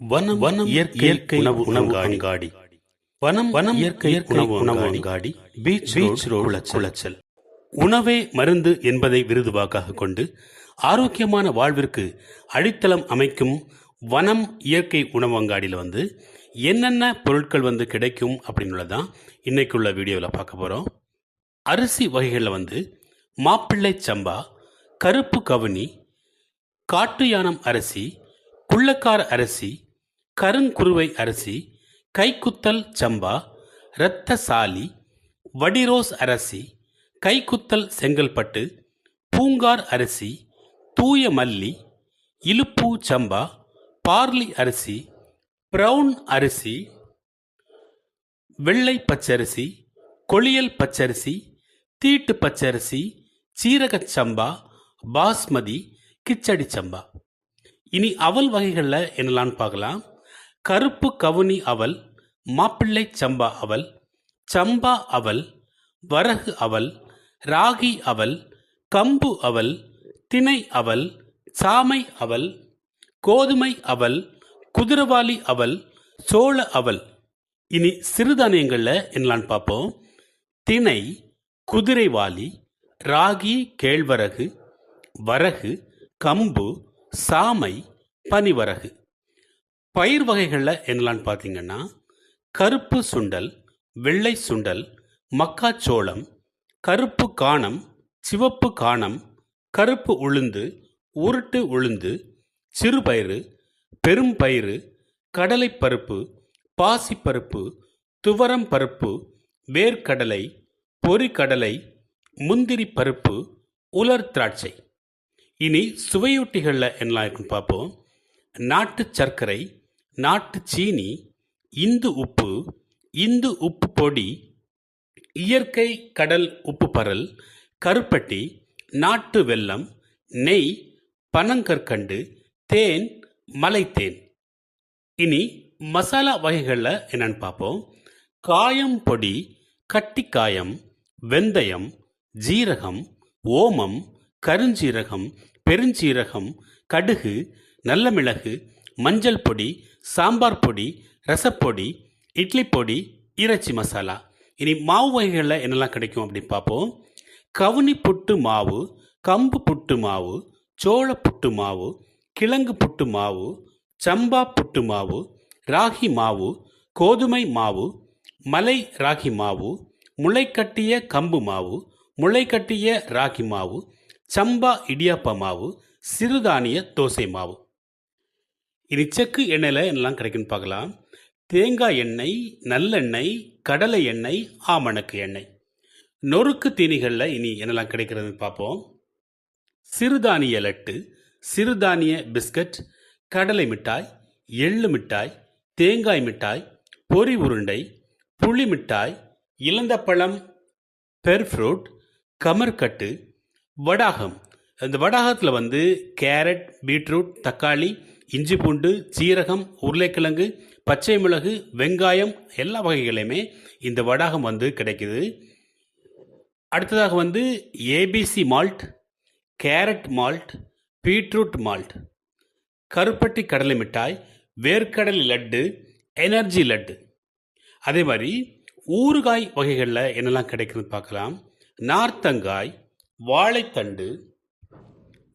வனம் வனம் இயற்கை உணவு உணவு அங்காடி. வனம் வனம் இயற்கை உணவு உணவு அங்காடி. Beach beach Colachel. உணவே மருந்து என்பதை விருதுவாக்காக கொண்டு ஆரோக்கியமான வாழ்விற்கு அடித்தளம் அமைக்கும் வனம் இயற்கை உணவு அங்காடியில் வந்து என்னென்ன பொருட்கள் வந்து கிடைக்கும் அப்படின்னு தான் இன்னைக்குள்ள வீடியோவில் பார்க்க போகிறோம் அரிசி வகைகளில் வந்து மாப்பிள்ளை சம்பா கருப்பு கவுனி காட்டு யானம் அரிசி குள்ளக்கார அரிசி கருங்குருவை அரிசி கைக்குத்தல் சம்பா இரத்த சாலி வடிரோஸ் அரிசி கைக்குத்தல் செங்கல்பட்டு பூங்கார் அரிசி தூய மல்லி இலுப்பூ சம்பா பார்லி அரிசி ப்ரௌன் அரிசி வெள்ளை பச்சரிசி கொளியல் பச்சரிசி தீட்டு பச்சரிசி சீரகச் சம்பா பாஸ்மதி கிச்சடி சம்பா. இனி அவல் வகைகளில் என்னலான்னு பார்க்கலாம். கருப்பு கவுனி அவல் மாப்பிள்ளை சம்பா அவல் சம்பா அவல் வரகு அவல் ராகி அவல் கம்பு அவல் தினை அவல் சாமை அவல் கோதுமை அவல் குதிரவாளி அவல் சோள அவல் இனி சிறுதானியங்களில் என்னலான்னு பார்ப்போம் திணை குதிரைவாளி ராகி கேழ்வரகு வரகு கம்பு சாமை பனிவரகு. பயிர் வகைகளில் என்னலான்னு பார்த்தீங்கன்னா கருப்பு சுண்டல் வெள்ளை சுண்டல் மக்காச்சோளம் கருப்பு காணம் சிவப்பு காணம் கருப்பு உளுந்து உருட்டு உளுந்து சிறுபயிறு பெரும்பயிறு கடலைப்பருப்பு பாசிப்பருப்பு துவரம் பருப்பு வேர்க்கடலை பொறிக்கடலை முந்திரி பருப்பு உலர் திராட்சை. இனி சுவையொட்டிகளில் என்னலாம் இருக்குன்னு பார்ப்போம் நாட்டு சர்க்கரை நாட்டு சீனி இந்து உப்பு இந்து உப்பு பொடி இயற்கை கடல் உப்பு பரல் கருப்பட்டி நாட்டு வெல்லம் நெய் பனங்கற்கண்டு தேன் மலைத்தேன். இனி மசாலா வகைகளில் என்னென்னு பார்ப்போம் காயம் பொடி கட்டிக்காயம் வெந்தயம் ஜீரகம் ஓமம் கருஞ்சீரகம் பெருஞ்சீரகம் கடுகு நல்ல மிளகு மஞ்சள் பொடி சாம்பார் பொடி ரசப்பொடி இட்லி பொடி இறைச்சி மசாலா. இனி மாவு வகைகளில் என்னெல்லாம் கிடைக்கும் அப்படின்னு பார்ப்போம். கவுனி புட்டு மாவு கம்பு புட்டு மாவு சோள புட்டு மாவு கிழங்கு புட்டு மாவு சம்பா புட்டு மாவு ராகி மாவு கோதுமை மாவு மலை ராகி மாவு முளைக்கட்டிய கம்பு மாவு முளைக்கட்டிய ராகி மாவு சம்பா இடியாப்ப மாவு சிறுதானிய தோசை மாவு. இனி செக்கு எண்ணெயில் என்னெல்லாம் கிடைக்குன்னு பார்க்கலாம். தேங்காய் எண்ணெய் நல்லெண்ணெய் கடலை எண்ணெய் ஆமணக்கு எண்ணெய். நொறுக்கு தீனிகளில் இனி என்னெல்லாம் கிடைக்கிறதுன்னு பார்ப்போம். சிறுதானிய லட்டு சிறுதானிய பிஸ்கட் கடலை மிட்டாய் எள்ளு மிட்டாய் தேங்காய் மிட்டாய் பொரி உருண்டை புளி மிட்டாய் இளந்தப்பழம் பெர்ஃப்ரூட் கமர்கட்டு வடாகம். இந்த வடாகத்தில் வந்து கேரட் பீட்ரூட் தக்காளி இஞ்சி பூண்டு சீரகம் உருளைக்கிழங்கு பச்சை மிளகு வெங்காயம் எல்லா வகைகளையுமே இந்த வடாகம் வந்து கிடைக்குது. அடுத்ததாக வந்து ABC malt carrot malt beetroot malt கருப்பட்டி கடலை மிட்டாய் வேர்க்கடலை லட்டு எனர்ஜி லட்டு. அதே மாதிரி ஊறுகாய் வகைகளில் என்னெல்லாம் கிடைக்குதுன்னு பார்க்கலாம். நார்த்தங்காய் வாழைத்தண்டு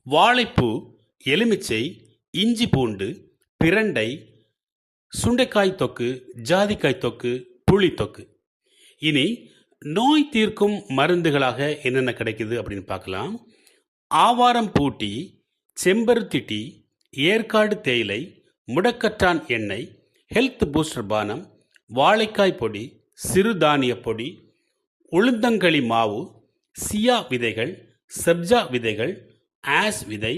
வாழைப்பூ எலுமிச்சை இஞ்சி பூண்டு பிரண்டை சுண்டைக்காய் தொக்கு ஜாதிக்காய் தொக்கு புளி தொக்கு. இனி நோய் தீர்க்கும் மருந்துகளாக என்னென்ன கிடைக்குது அப்படின்னு பார்க்கலாம். ஆவாரம் பூட்டி செம்பருத்தி டீ ஏற்காடு தேயிலை முடக்கற்றான் எண்ணெய் ஹெல்த் பூஸ்டர் பானம் வாழைக்காய் பொடி சிறுதானிய பொடி உளுந்தங்களி மாவு சியா விதைகள் சப்ஜா விதைகள் ஆஸ் விதை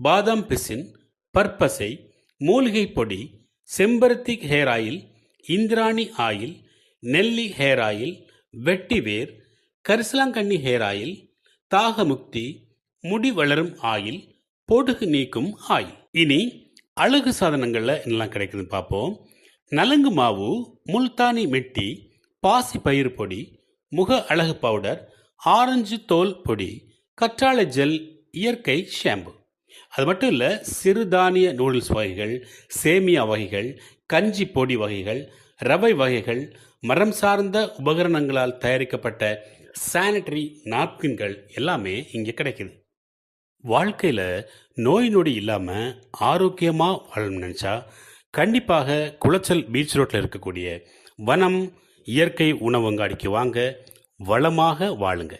பாதாம் பிசின் பற்பசை மூலிகை பொடி செம்பருத்தி ஹேர் ஆயில் இந்திராணி ஆயில் நெல்லி ஹேர் ஆயில் வெட்டிவேர் கரிசலாங்கண்ணி ஹேர் ஆயில் தாகமுக்தி முடி வளரும் ஆயில் பொடுகு நீக்கும் ஆயில். இனி அழகு சாதனங்களில் என்னெல்லாம் கிடைக்குதுன்னு பார்ப்போம். நலுங்கு மாவு முல்தானி மெட்டி பாசி பயிறு பொடி முக அழகு பவுடர் ஆரஞ்சு தோல் பொடி கற்றாழை ஜெல் இயற்கை ஷாம்பு. அது மட்டும் இல்லை சிறுதானிய நூடுல்ஸ் வகைகள் சேமியா வகைகள் கஞ்சி பொடி வகைகள் ரவை வகைகள் மரம் சார்ந்த உபகரணங்களால் தயாரிக்கப்பட்ட சானிட்டரி நாப்கின்கள் எல்லாமே இங்கே கிடைக்குது. வாழ்க்கையில் நோய் நொடி இல்லாமல் ஆரோக்கியமாக வாழணும்னு நினச்சா கண்டிப்பாக குளச்சல் பீச் ரோட்டில் இருக்கக்கூடிய வனம் இயற்கை உணவங்காடிக்கு வாங்க வளமாக வாழுங்க.